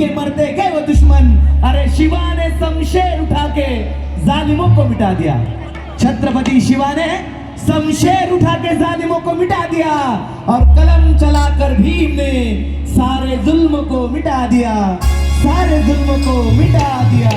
के मरते गए वो दुश्मन। अरे शिवा ने शमशेर उठा के जालिमों को मिटा दिया। छत्रपति शिवा ने शमशेर उठा के जालिमों को मिटा दिया और कलम चलाकर भीम ने सारे जुल्म को मिटा दिया। सारे जुल्म को मिटा दिया।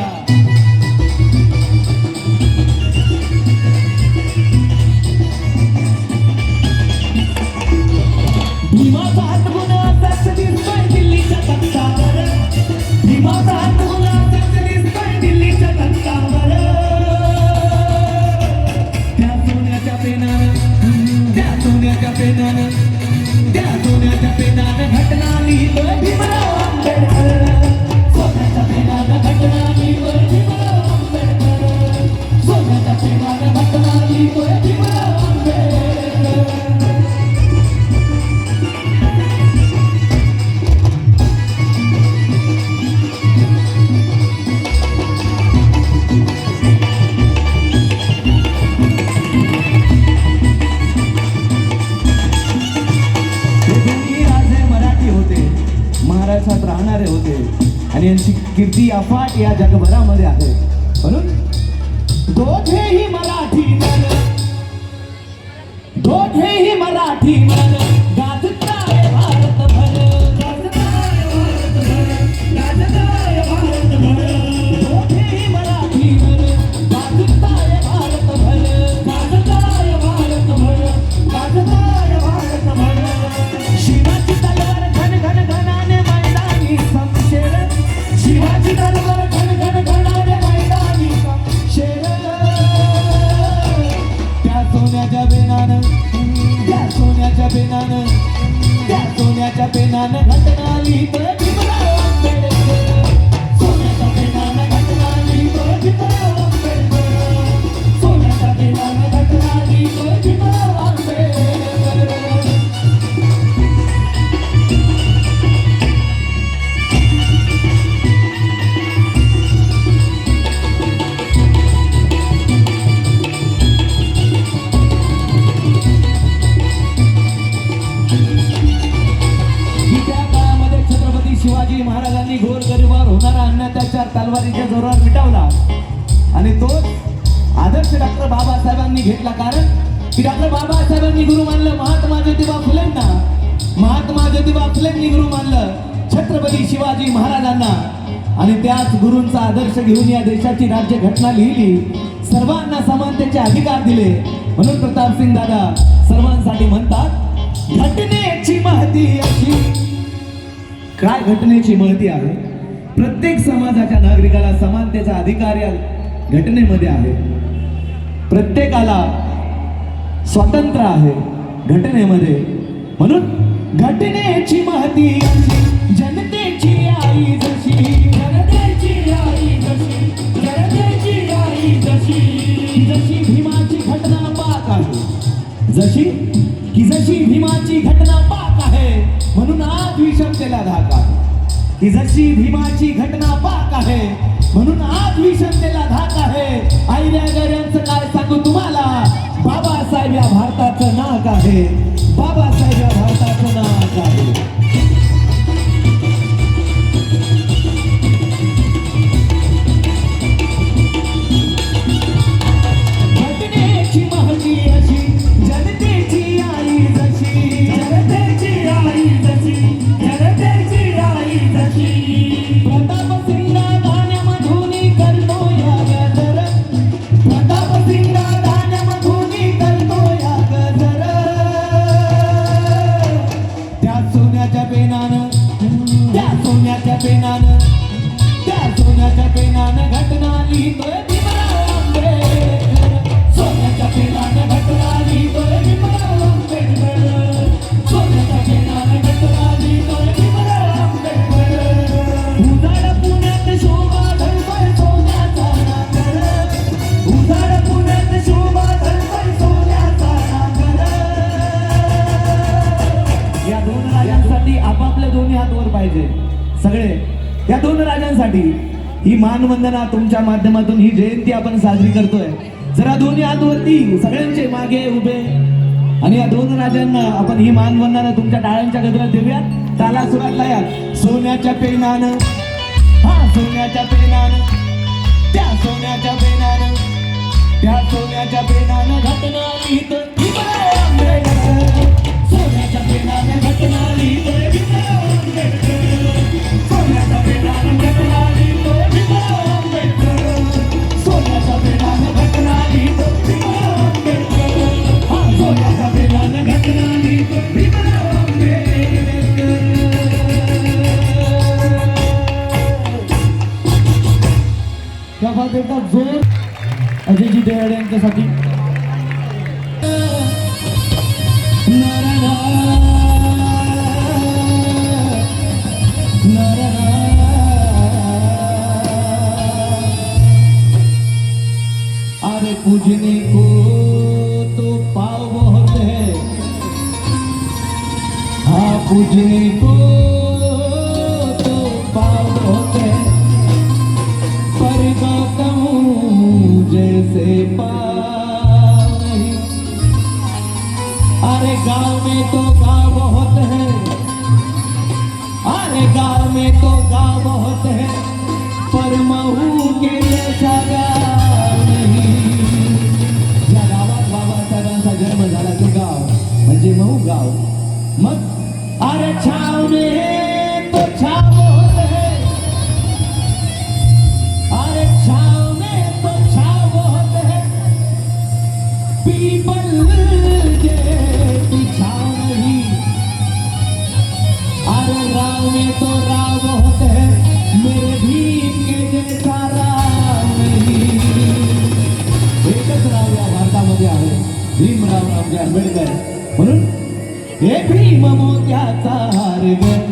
महाराष्ट्रात राहणारे होते. आणि यांची कीर्ती अफाट या जगभरामध्ये आहे. म्हणून दोघेही मराठी दोघेही मराठी सोन्याच्या पेनानं घटना आदर्श घेऊन या देशाची राज्य घटना लिहिली. सर्वांना समानतेचे अधिकार दिले. म्हणून प्रतापसिंग दादा सर्वांसाठी म्हणतात घटनेची महती अशी. काय घटनेची महती आहे? प्रत्येक समाजाच्या नागरिकाला समानतेचा अधिकार या घटनेमध्ये आहे. प्रत्येकाला स्वातंत्र्य आहे घटनेमध्ये. म्हणून घटनेची महती अशी. जशी की जशी भीमाची घटना पाक आहे म्हणून आज विषमतेला धाक आहे. की जशी भीमाची घटना पाक आहे म्हणून आज विषमतेला धाक आहे. आयऱ्यागऱ्यांचं काय सांगू तुम्हाला? बाबासाहेब या भारताचं नाक आहे. बाबासाहेब या भारताचं नाक आहे. मानवंदना तुमच्या माध्यमातून ही जयंती आपण साजरी करतोय. जरा दोन्ही हात वरती सगळ्यांचे मागे उभे. आणि या दोन राजांना आपण ही मानवंदना तुमच्या टाळ्यांच्या गजरात देऊयात. ताला सुरात लायात सोन्याच्या पेनानं. हा सोन्याच्या पेनानं. त्या सोन्याच्या पेनानं. त्या सोन्याच्या पेनानं घटना सोन्याच्या पेनानं घटना लिहित. Thank you. saga. आंबेडकर म्हणून हे प्रेम मोत्याचा हार ग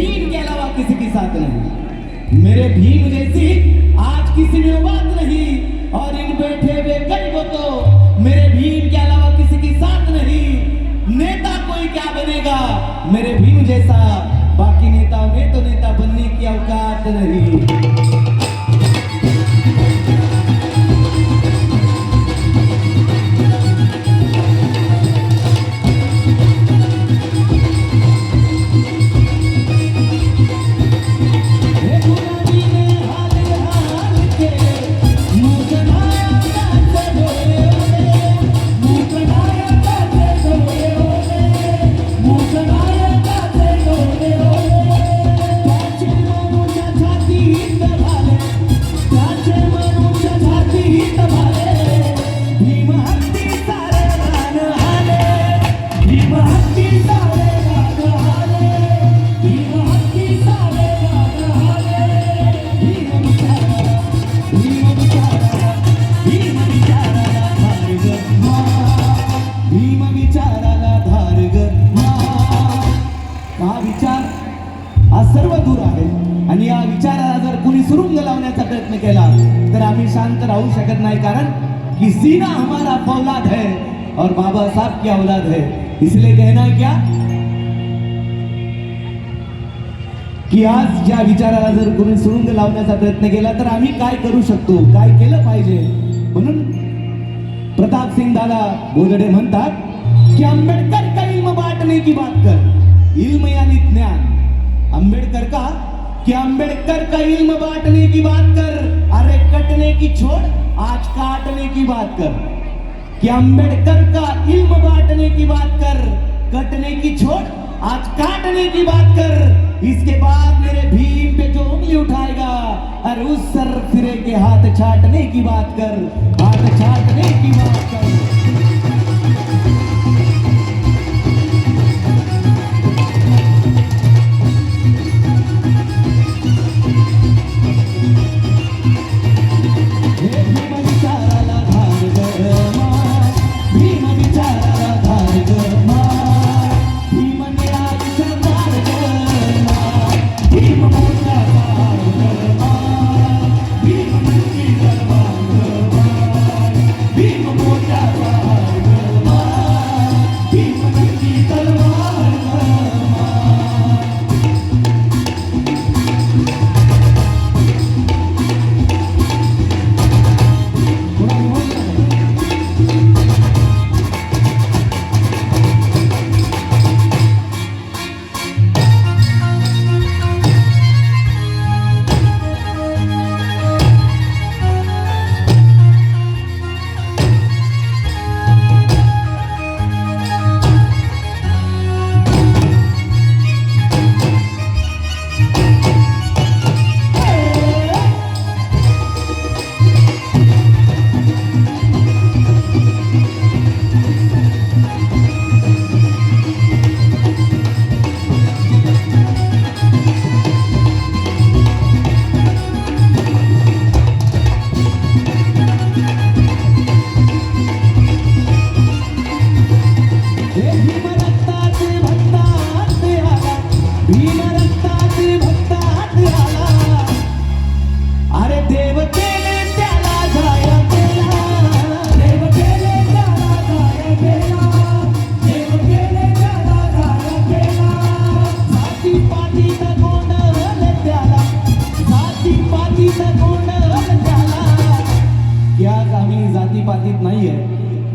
भीम के अलावा किसी के साथ नहीं। मेरे भीम जैसी आज किसी में बात नहीं, और इन बैठे हुए गरीबों तो मेरे भीम के अलावा किसी के साथ नहीं। नेता कोई क्या बनेगा? मेरे भीम जैसा। बाकी नेताओं में तो नेता बनने की औकात नहीं। बाबा साहब की औलाद है। इसलिए कहना क्या? की आज ज्या विचाराला जर कोणी सुरुंग लावण्याचा प्रयत्न केला तर आम्ही काय करू शकतो? काय केलं पाहिजे? म्हणून प्रताप सिंग दादा बोधडे म्हणतात की आंबेडकर का इल्म बाटने की बात कर? इल्म यानी ज्ञान. आंबेडकर का? कि आंबेडकर का इल्म बांटने की बात कर? अरे कटने की छोड़ आज काटने की बात कर. कि अंबेडकर का इल्म बांटने की बात कर, कटने की छोड़, आज काटने की बात कर। इसके बाद मेरे भीम पे जो उंगली उठाएगा और उस सर फिरे के हाथ छाटने की बात कर, हाथ छाटने की बात कर।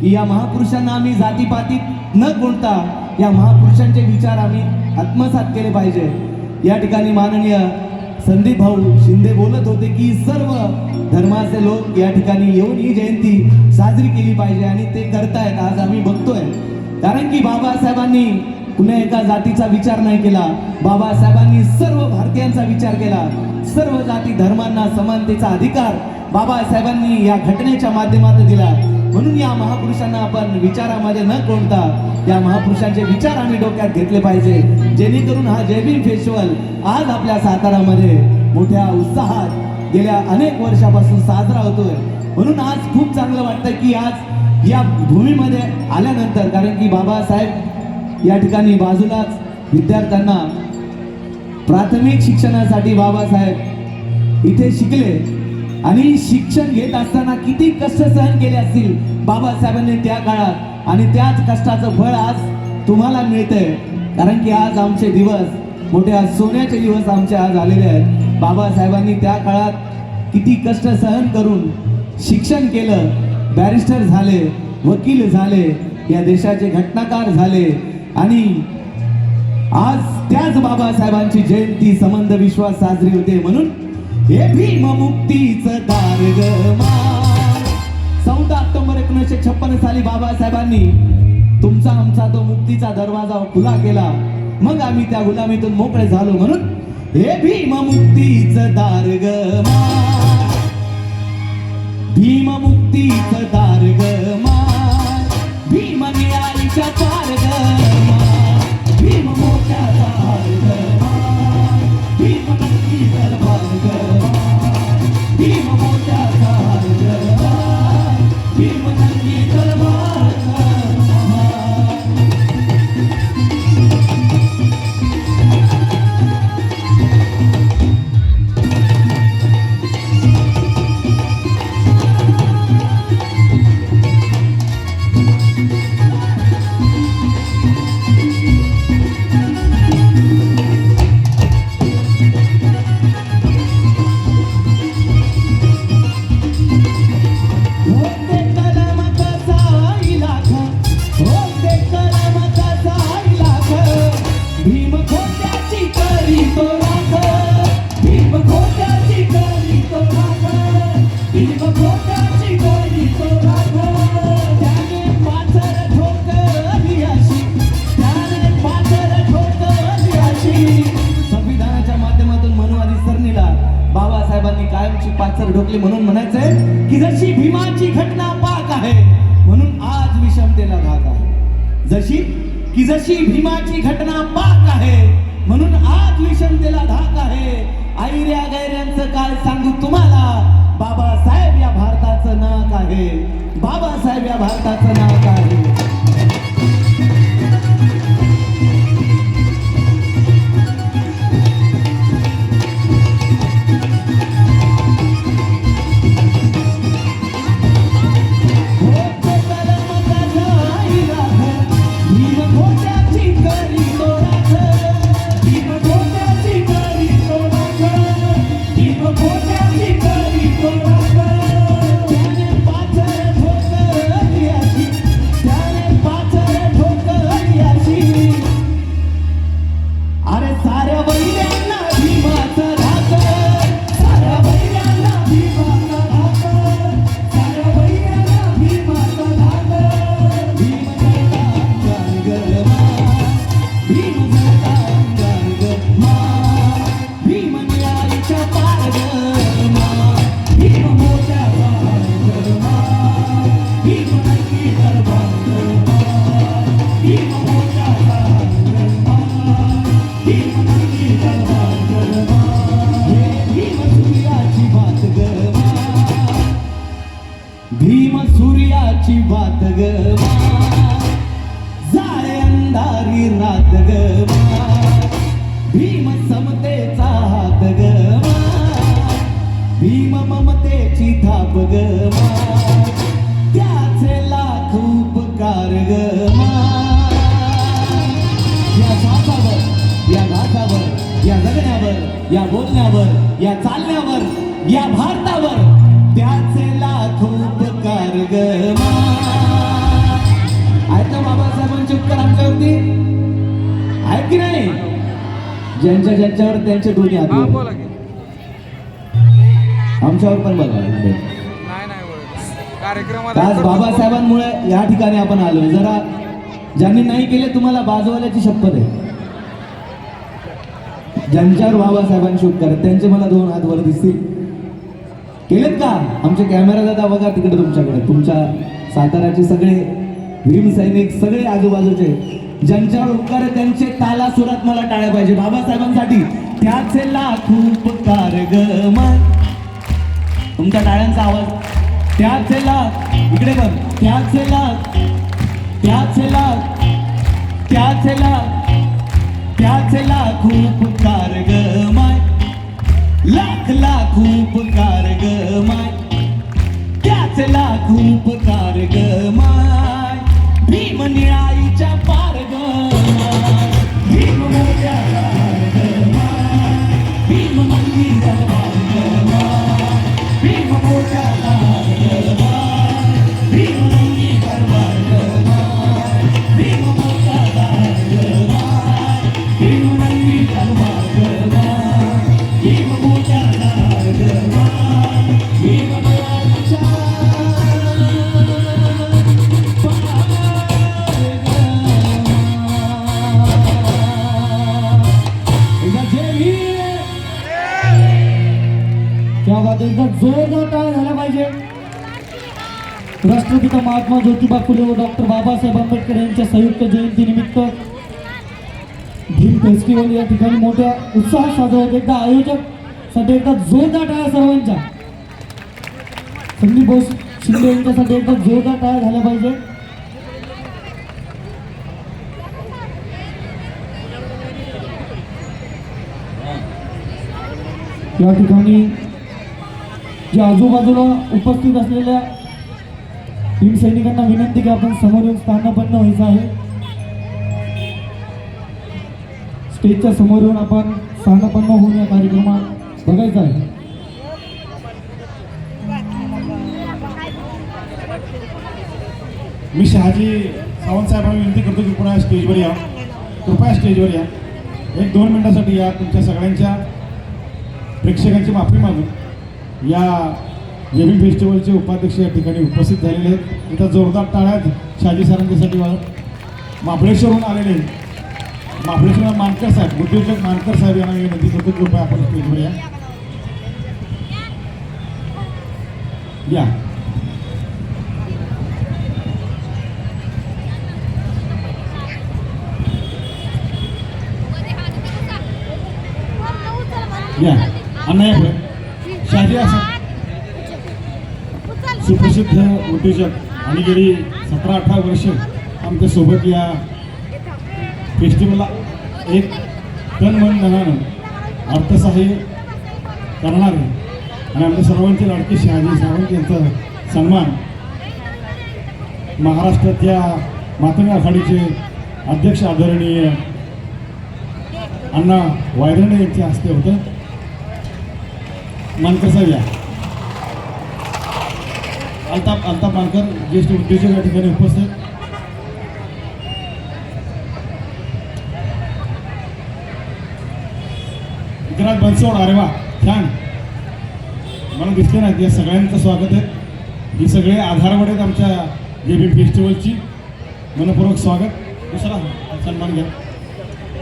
की या महापुरुषांना आम्ही जातीपातीत न गुणता या महापुरुषांचे विचार आम्ही आत्मसात केले पाहिजे. या ठिकाणी माननीय संदीप भाऊ शिंदे बोलत होते की सर्व धर्माचे लोक या ठिकाणी येऊन ही जयंती साजरी केली पाहिजे आणि ते करतायत आज आम्ही बघतोय. कारण की बाबासाहेबांनी कुण्या एका जातीचा विचार नाही केला. बाबासाहेबांनी सर्व भारतीयांचा विचार केला. सर्व जाती धर्मांना समानतेचा अधिकार बाबासाहेबांनी या घटनेच्या माध्यमातून दिला. म्हणून या महापुरुषांना आपण विचारामध्ये न कोणता या महापुरुषांचे विचार आम्ही डोक्यात घेतले पाहिजे. जेणेकरून हा जयभीम फेस्टिवल आज आपल्या सातारामध्ये मोठ्या उत्साहात गेल्या अनेक वर्षापासून साजरा होतोय. म्हणून आज खूप चांगलं वाटतं की आज या भूमीमध्ये आल्यानंतर कारण की बाबासाहेब या ठिकाणी बाजूलाच विद्यार्थ्यांना प्राथमिक शिक्षणासाठी बाबासाहेब इथे शिकले. आणि शिक्षण घेत असताना किती कष्ट सहन केले असतील बाबासाहेबांनी त्या काळात. आणि त्याच कष्टाचं फळ आज तुम्हाला मिळतंय. कारण की आज आमचे दिवस मोठे सोन्याचे दिवस आमचे आज आलेले आहेत. बाबासाहेबांनी त्या काळात किती कष्ट सहन करून शिक्षण केलं. बॅरिस्टर झाले वकील झाले या देशाचे घटनाकार झाले. आणि आज त्याच बाबासाहेबांची जयंती संबंध विश्वास साजरी होते म्हणून हे भीम मुक्तीच दार ग चौदा ऑक्टोबर एकोणीसशे छप्पन साली बाबासाहेबांनी तुमचा आमचा तो मुक्तीचा दरवाजा खुला केला मग आम्ही त्या गुलामीतून मोकळे झालो म्हणून हे भीम मुक्तीच दार ग मान. भीम जशी भीमाची घटना आहेत ना बाबासाहेबांचे उपकार आमच्यावरती? आहेत की नाही? ज्यांच्या ज्यांच्यावर त्यांचे दोन्ही हात आमच्यावर पण बघा. आज बाबासाहेबांमुळे या ठिकाणी आपण आलोय जरा ज्यांनी नाही केले तुम्हाला बाजूवाल्याची शपथ आहे. ज्यांच्यावर बाबासाहेबांचे उपकार त्यांचे मला दोन हात वर दिसतील. केलेत का? आमचे कॅमेरा दादा बघा तिकडे तुमच्याकडे. तुमच्या साताऱ्याचे सगळे भीम सैनिक सगळे आजूबाजूचे. ज्यांच्यावर उपकार त्यांचे ताला सुरात मला टाळ्या पाहिजे. बाबासाहेबांसाठी त्याचे लाख उपकार ग मन तुमच्या टाळ्यांचा आवाज. त्याचे लाख इकडे बघ. त्याचे लाख त्याचे लाख त्याचे लाख त्याचे लाख उपकार ग त्याचला खूप कार ग माय. त्याचला खूप कार ग माय. भीम निळाई त्या बात एकदा जोरदार टाळ झाला पाहिजे. राष्ट्रपिता महात्मा ज्योतिबा फुले व डॉक्टर बाबासाहेब आंबेडकर यांच्या संयुक्त जयंतीनिमित्त भीम फेस्टिवल या ठिकाणी मोठ्या उत्साहात साजरा होत. एकदा आयोजकसाठी एकदा जोरदार टाळ्या सर्वांच्या. संदीप बोस शिंदे यांच्यासाठी एकदा जोरदार टाळ्या झाल्या पाहिजे. या ठिकाणी जे आजूबाजूला उपस्थित असलेल्या भीम सैनिकांना विनंती की आपण समोर येऊन स्थानापन्न व्हायचं आहे. स्टेजच्या समोर येऊन आपण स्थानापन्न होऊन या कार्यक्रमात बघायचं आहे. मी शहाजी सावंत साहेबांना विनंती करतो की कृपया स्टेजवर या. कृपया स्टेजवर या. एक दोन मिनिटासाठी या तुमच्या सगळ्यांच्या प्रेक्षकांची माफी मागून या जेबी फेस्टिवलचे उपाध्यक्ष या ठिकाणी उपस्थित झालेले आहेत. इथं जोरदार टाळ्यात शहाजी सरांच्यासाठी महाबळेश्वरहून आलेले महाबळेश्वर मानकर साहेब उद्योजक मानकर साहेब यांना विनंती करतो कृपया आपण स्टेजवर या. या. या. अण्णा असं. सुप्रसिद्ध उद्योजक आणि गेली सतरा अठरा वर्ष आमच्यासोबत या फेस्टिवलला एक तन मन धनानं अर्थसहाय्य करणारे आणि आमच्या सर्वांचे लाडके शहाजी सावंत यांचा सन्मान महाराष्ट्रातल्या मातंग आघाडीचे अध्यक्ष आदरणीय अण्णा वायरणे यांच्या हस्ते होतं. मानकर साहेब या अल्ताप अल्ताप मानकर ज्येष्ठ उद्योजक या ठिकाणी उपस्थित. विक्रांत बनसोड अरे वा छान. मला दिसले ना या सगळ्यांचं स्वागत आहे. ही सगळे आधारवड आहेत आमच्या जेबी फेस्टिवलची. मनपूर्वक स्वागत. दुसरा सन्मान घ्या.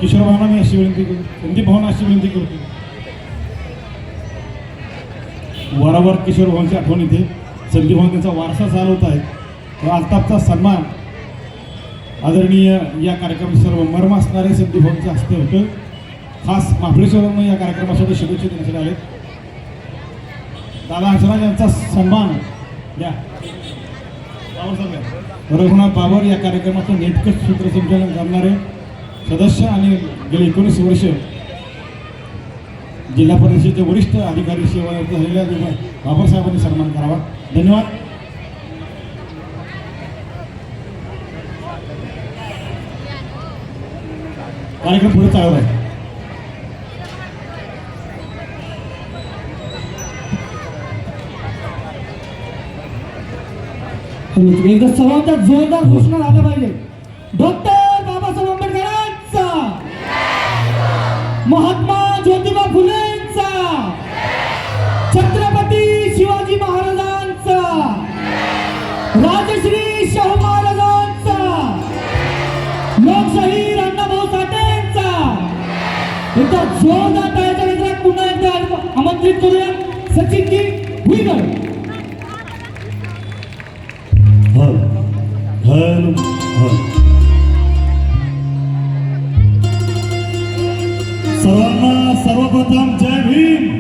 किशोर भावना मी अशी विनंती करू संदीप भावना अशी विनंती करतो. वरावर किशोर भावांची आठवण येते. संदीप भाऊ त्यांचा वारसा चालवत आहे. व अल्ताफचा सन्मान आदरणीय या कार्यक्रमात सर्व मर्म असणारे संदीप भाऊंच्या हस्ते होतं. खास महाबळेश्वरनं या कार्यक्रमासाठी शुभेच्छा देण्यासाठी आले दादा हंसराज यांचा सन्मान या. बाबर रघुनाथ बाबर या कार्यक्रमाचं नेटकं सूत्रसंचालन करणारे सदस्य आणि गेले एकोणीस वर्ष जिल्हा परिषदेचे वरिष्ठ अधिकारी सेवा झालेल्या बाबासाहेबांनी सन्मान करावा. धन्यवाद. कार्यक्रम पुढे चालू आहे. एकदा सर्वांचा जोरदार घोषणा झाल्या पाहिजे. डॉक्टर जोरदार टाळ्याच्या गजरात पुन्हा एकदा आमंत्रित करूया सचिनजी भुईगड हल हल हल सर्वांना सर्वप्रथम जय भीम.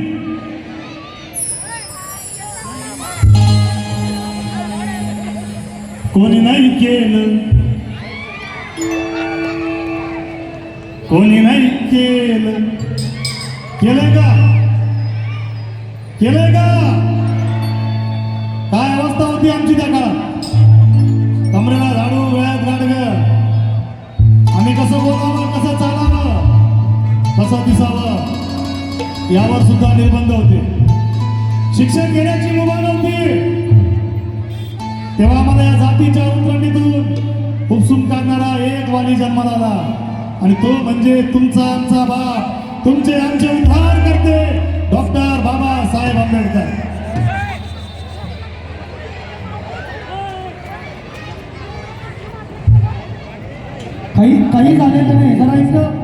कोणी नाही केलं. कोणी नाही केलं. केलंय का? केलंय का? काय अवस्था होती आमची त्या काळात? कमरेला झाडू वेळात गाडग. आम्ही कसं बोलावं कसं चालावं कसं दिसावं यावर सुद्धा निर्बंध होते. शिक्षण घेण्याची मुभा नव्हती. तेव्हा आम्हाला या जातीच्या उतरणीतून उपसून काढणारा एक वाणी जन्माला आला. आणि तो म्हणजे तुमचा आमचा बाप. तुमचे आमचे उद्धार करते डॉक्टर बाबासाहेब आंबेडकर. काही काही झालेलं नाही. जरा इथं